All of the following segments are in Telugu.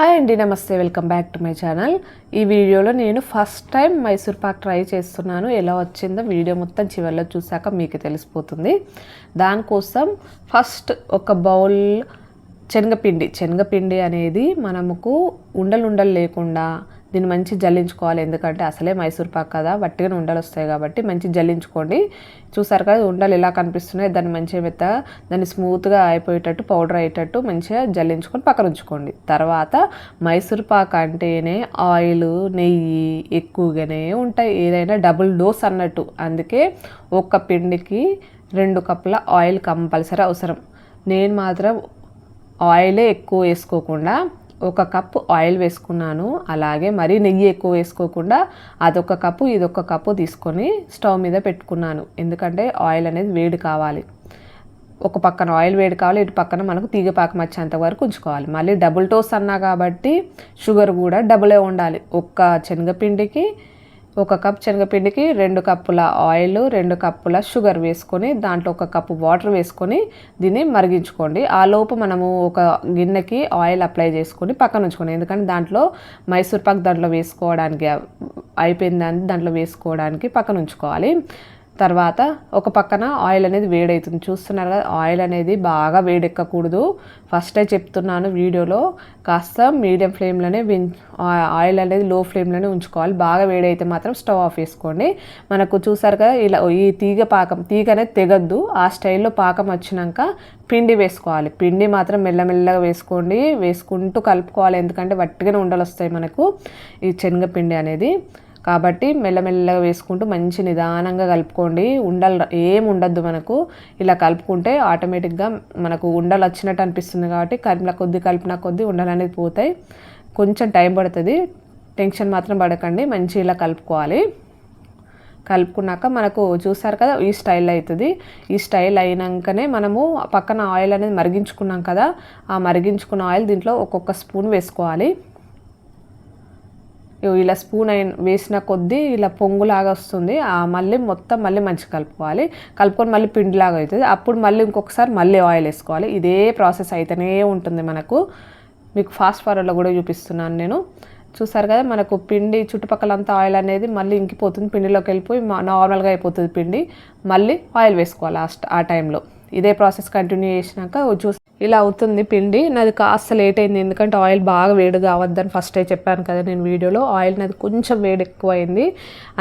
హాయ్ అండి నమస్తే. Welcome back to my channel. ఈ వీడియోలో నేను first time Mysore pak try చేస్తున్నాను. ఎలా వచ్చిందో వీడియో మొత్తం చివరిలో చూసాక మీకు తెలిసిపోతుంది. దానికోసం ఫస్ట్ ఒక బౌల్ శనగపిండి. శనగపిండి అనేది మనముకు ఉండలుండలు లేకుండా దీన్ని మంచి జల్లించుకోవాలి. ఎందుకంటే అసలే మైసూర్ పాక్ కదా వట్టిగా ఉండలు వస్తాయి కాబట్టి మంచి జల్లించుకోండి. చూసారు కదా ఉండలు ఎలా కనిపిస్తున్నాయి దాన్ని మంచిగా మెత్తగా దాన్ని స్మూత్గా అయిపోయేటట్టు పౌడర్ అయ్యేటట్టు మంచిగా జల్లించుకొని పక్కన ఉంచుకోండి. తర్వాత మైసూర్ పాక్ అంటేనే ఆయిల్ నెయ్యి ఎక్కువగానే ఉంటాయి. ఏదైనా డబుల్ డోస్ అన్నట్టు. అందుకే ఒక్క పిండికి రెండు కప్పుల ఆయిల్ కంపల్సరీ అవసరం. నేను మాత్రం ఆయిలే ఎక్కువ వేసుకోకుండా ఒక కప్పు ఆయిల్ వేసుకున్నాను. అలాగే మరీ నెయ్యి ఎక్కువ వేసుకోకుండా అదొక కప్పు ఇదొక కప్పు తీసుకొని స్టవ్ మీద పెట్టుకున్నాను. ఎందుకంటే ఆయిల్ అనేది వేడి కావాలి. ఒక పక్కన ఆయిల్ వేడి కావాలి ఇటు పక్కన మనకు తీగ పాకం వచ్చేంత వరకు ఉంచుకోవాలి. మళ్ళీ డబుల్ టోస్ అన్నా కాబట్టి షుగర్ కూడా డబులే ఉండాలి. ఒక్క శనగపిండికి ఒక కప్ శనగపిండికి రెండు కప్పుల ఆయిల్ రెండు కప్పుల షుగర్ వేసుకొని దాంట్లో ఒక కప్పు వాటర్ వేసుకొని దీన్ని మరిగించుకోండి. ఆ లోపు మనము ఒక గిన్నెకి ఆయిల్ అప్లై చేసుకొని పక్కన ఉంచుకోండి. ఎందుకంటే దాంట్లో మైసూర్ పాక్ దాంట్లో వేసుకోవడానికి అయిపోయిందని దాంట్లో వేసుకోవడానికి పక్కన ఉంచుకోవాలి. తర్వాత ఒక పక్కన ఆయిల్ అనేది వేడవుతుంది చూస్తున్నారు కదా ఆయిల్ అనేది బాగా వేడెక్కకూడదు. ఫస్టే చెప్తున్నాను వీడియోలో కాస్త మీడియం ఫ్లేమ్లోనే ఆయిల్ అనేది లో ఫ్లేమ్లోనే ఉంచుకోవాలి. బాగా వేడైతే మాత్రం స్టవ్ ఆఫ్ వేసుకోండి మనకు చూసారు కదా ఇలా ఈ తీగ పాకం తీగ అనేది తెగద్దు. ఆ స్టైల్లో పాకం వచ్చినాక పిండి వేసుకోవాలి. పిండి మాత్రం మెల్లమెల్లగా వేసుకోండి. వేసుకుంటూ కలుపుకోవాలి. ఎందుకంటే వట్టిగానే ఉండలు వస్తాయి మనకు ఈ శనగపిండి అనేది. కాబట్టి మెల్లమెల్లగా వేసుకుంటూ మంచి నిదానంగా కలుపుకోండి. ఉండలు ఏం ఉండద్దు మనకు. ఇలా కలుపుకుంటే ఆటోమేటిక్గా మనకు ఉండలు వచ్చినట్టు అనిపిస్తుంది కాబట్టి కలిపిన కొద్ది కలిపిన కొద్ది ఉండలు అనేది పోతాయి. కొంచెం టైం పడుతుంది. టెన్షన్ మాత్రం పడకండి. మంచి ఇలా కలుపుకోవాలి. కలుపుకున్నాక మనకు చూసారు కదా ఈ స్టైల్ అవుతుంది. ఈ స్టైల్ అయినాకనే మనము పక్కన ఆయిల్ అనేది మరిగించుకున్నాం కదా ఆ మరిగించుకున్న ఆయిల్ దీంట్లో ఒక్కొక్క స్పూన్ వేసుకోవాలి. ఇలా స్పూన్ అయిన వేసిన కొద్దీ ఇలా పొంగులాగా వస్తుంది. మళ్ళీ మొత్తం మళ్ళీ మంచిగా కలుపుకోవాలి. కలుపుకొని మళ్ళీ పిండిలాగా అవుతుంది. అప్పుడు మళ్ళీ ఇంకొకసారి మళ్ళీ ఆయిల్ వేసుకోవాలి. ఇదే ప్రాసెస్ అయితేనే ఉంటుంది మనకు. మీకు ఫాస్ట్ ఫార్వర్డ్లో కూడా చూపిస్తున్నాను నేను. చూసారు కదా మనకు పిండి చుట్టుపక్కలంతా ఆయిల్ అనేది మళ్ళీ ఇంకిపోతుంది. పిండిలోకి వెళ్ళిపోయి నార్మల్గా అయిపోతుంది పిండి. మళ్ళీ ఆయిల్ వేసుకోవాలి ఆ ఆ టైంలో. ఇదే ప్రాసెస్ కంటిన్యూ చేసినాక చూసి ఇలా అవుతుంది పిండి. నాది కాస్త లేట్ అయింది. ఎందుకంటే ఆయిల్ బాగా వేడి కావద్దని ఫస్టే చెప్పాను కదా నేను వీడియోలో. ఆయిల్ నాది కొంచెం వేడి ఎక్కువైంది.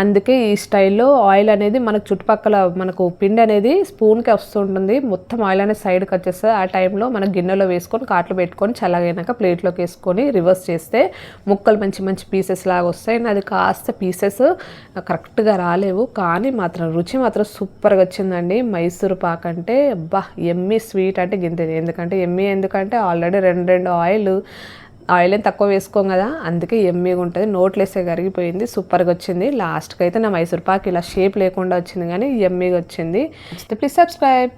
అందుకే ఈ స్టైల్లో ఆయిల్ అనేది మనకు చుట్టుపక్కల మనకు పిండి అనేది స్పూన్కి వస్తుంటుంది. మొత్తం ఆయిల్ అనేది సైడ్కి వచ్చేస్తుంది. ఆ టైంలో మన గిన్నెలో వేసుకొని కాట్లు పెట్టుకొని చల్లగైనాక ప్లేట్లోకి వేసుకొని రివర్స్ చేస్తే ముక్కలు మంచి మంచి పీసెస్ లాగా వస్తాయి. నాది కాస్త పీసెస్ కరెక్ట్గా రాలేవు. కానీ మాత్రం రుచి మాత్రం సూపర్గా వచ్చిందండి. మైసూరు పాక్ అంటే అబ్బా ఎమ్మి స్వీట్ అంటే గింతది. ఎందుకంటే అంటే ఎమ్మి ఎందుకంటే ఆల్రెడీ రెండు రెండు ఆయిల్ ఆయిల్ ఏం తక్కువ వేసుకోం కదా అందుకే ఎమ్మీగా ఉంటుంది. నోట్లేసే కరిగిపోయింది సూపర్గా వచ్చింది. లాస్ట్కి అయితే నా మైసూర్ పాక్ ఇలా షేప్ లేకుండా వచ్చింది కానీ ఎమ్మీగా వచ్చింది. Please subscribe